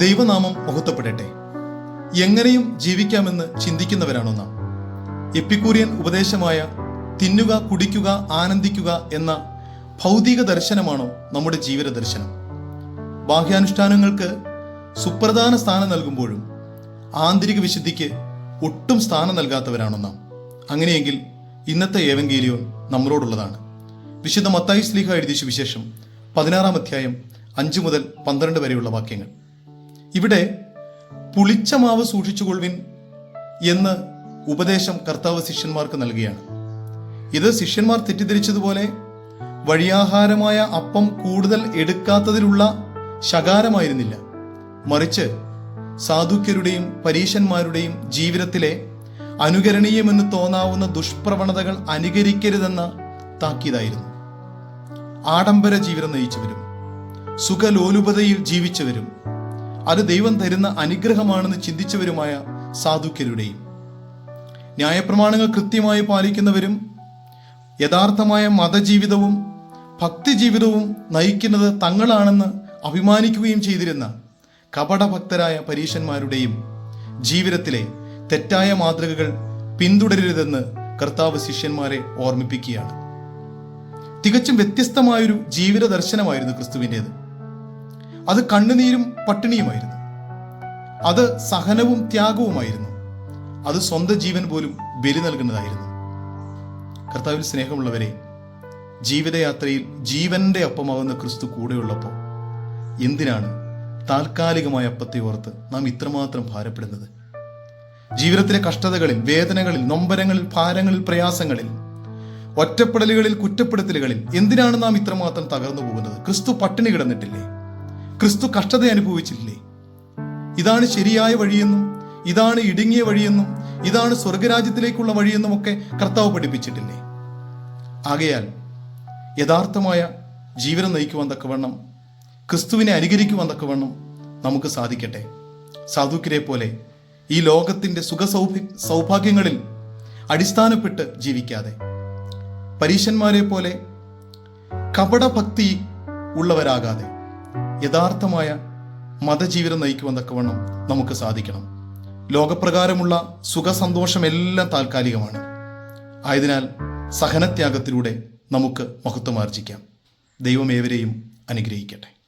ദൈവനാമം മുഹത്വപ്പെടട്ടെ. എങ്ങനെയും ജീവിക്കാമെന്ന് ചിന്തിക്കുന്നവരാണോ നാം. എപ്പിക്കൂറിയൻ ഉപദേശമായ തിന്നുക കുടിക്കുക ആനന്ദിക്കുക എന്ന ഭൗതിക ദർശനമാണോ നമ്മുടെ ജീവിത ദർശനം. ബാഹ്യാനുഷ്ഠാനങ്ങൾക്ക് സുപ്രധാന സ്ഥാനം നൽകുമ്പോഴും ആന്തരിക വിശുദ്ധിക്ക് ഒട്ടും സ്ഥാനം നൽകാത്തവരാണോ നാം. അങ്ങനെയെങ്കിൽ ഇന്നത്തെ ഏവങ്കേലിയോൻ നമ്മളോടുള്ളതാണ് വിശുദ്ധ മത്തായി സ്ലീഹ എഴുതിയ സുവിശേഷം പതിനാറാം അധ്യായം അഞ്ചു മുതൽ പന്ത്രണ്ട് വരെയുള്ള വാക്യങ്ങൾ. ഇവിടെ പുളിച്ച മാവ് സൂക്ഷിച്ചുകൊള്ളുവിൻ എന്ന് ഉപദേശം കർത്താവ് ശിഷ്യന്മാർക്ക് നൽകുകയാണ് ഇത് ശിഷ്യന്മാർ തെറ്റിദ്ധരിച്ചതുപോലെ വഴിയാഹാരമായ അപ്പം കൂടുതൽ എടുക്കാത്തതിലുള്ള ശകാരമായിരുന്നില്ല. മറിച്ച് സാധുക്യരുടെയും പരീശന്മാരുടെയും ജീവിതത്തിലെ അനുകരണീയമെന്ന് തോന്നാവുന്ന ദുഷ്പ്രവണതകൾ അനുകരിക്കരുതെന്ന താക്കീതായിരുന്നു. ആഡംബര ജീവിതം നയിച്ചവരും സുഖലോലുപതയിൽ ജീവിച്ചവരും അത് ദൈവം തരുന്ന അനുഗ്രഹമാണെന്ന് ചിന്തിച്ചവരുമായ സാധുക്യരുടെയും ന്യായപ്രമാണങ്ങൾ കൃത്യമായി പാലിക്കുന്നവരും യഥാർത്ഥമായ മതജീവിതവും ഭക്തിജീവിതവും നയിക്കുന്നത് തങ്ങളാണെന്ന് അഭിമാനിക്കുകയും ചെയ്തിരുന്ന കപടഭക്തരായ പരീശന്മാരുടെയും ജീവിതത്തിലെ തെറ്റായ മാതൃകകൾ പിന്തുടരരുതെന്ന് കർത്താവ് ശിഷ്യന്മാരെ ഓർമ്മിപ്പിക്കുകയാണ്. തികച്ചും വ്യത്യസ്തമായൊരു ജീവിത ദർശനമായിരുന്നു ക്രിസ്തുവിന്റേത്. അത് കണ്ണുനീരും പട്ടിണിയുമായിരുന്നു. അത് സഹനവും ത്യാഗവുമായിരുന്നു. അത് സ്വന്തം ജീവൻ പോലും ബലി നൽകുന്നതായിരുന്നു. കർത്താവിൽ സ്നേഹമുള്ളവരെ ജീവിതയാത്രയിൽ ജീവന്റെ അപ്പമാകുന്ന ക്രിസ്തു കൂടെയുള്ളപ്പോൾ എന്തിനാണ് താൽക്കാലികമായ അപ്പത്തെ ഓർത്ത് നാം ഇത്രമാത്രം ഭാരപ്പെടുന്നത്? ജീവിതത്തിലെ കഷ്ടതകളിൽ വേദനകളിൽ നൊമ്പരങ്ങളിൽ ഭാരങ്ങളിൽ പ്രയാസങ്ങളിൽ ഒറ്റപ്പെടലുകളിൽ കുറ്റപ്പെടുത്തലുകളിൽ എന്തിനാണ് നാം ഇത്രമാത്രം തകർന്നു പോകുന്നത്? ക്രിസ്തു പട്ടിണി കിടന്നിട്ടില്ലേ? ക്രിസ്തു കഷ്ടത അനുഭവിച്ചില്ലേ ഇതാണ് ശരിയായ വഴിയെന്നും ഇതാണ് ഇടുങ്ങിയ വഴിയെന്നും ഇതാണ് സ്വർഗരാജ്യത്തിലേക്കുള്ള വഴിയെന്നും ഒക്കെ കർത്താവ് പഠിപ്പിച്ചിട്ടില്ലേ? ആകയാൽ യഥാർത്ഥമായ ജീവിതം നയിക്കുവാൻ തക്കവണ്ണം ക്രിസ്തുവിനെ അനുകരിക്കുവാൻ തക്കവണ്ണം നമുക്ക് സാധിക്കട്ടെ. സാധുക്കിനെ പോലെ ഈ ലോകത്തിന്റെ സുഖ സൗഭാഗ്യങ്ങളിൽ അടിസ്ഥാനപ്പെട്ട് ജീവിക്കാതെ. പരീശന്മാരെ പോലെ കപടഭക്തി ഉള്ളവരാകാതെ. യഥാർത്ഥമായ മതജീവിതം നയിക്കുവാൻ തക്കവണ്ണം നമുക്ക് സാധിക്കണം. ലോകപ്രകാരമുള്ള സുഖസന്തോഷമെല്ലാം താൽക്കാലികമാണ്. ആയതിനാൽ സഹനത്യാഗത്തിലൂടെ നമുക്ക് മഹത്വമാർജിക്കാം ദൈവം ഏവരെയും അനുഗ്രഹിക്കട്ടെ.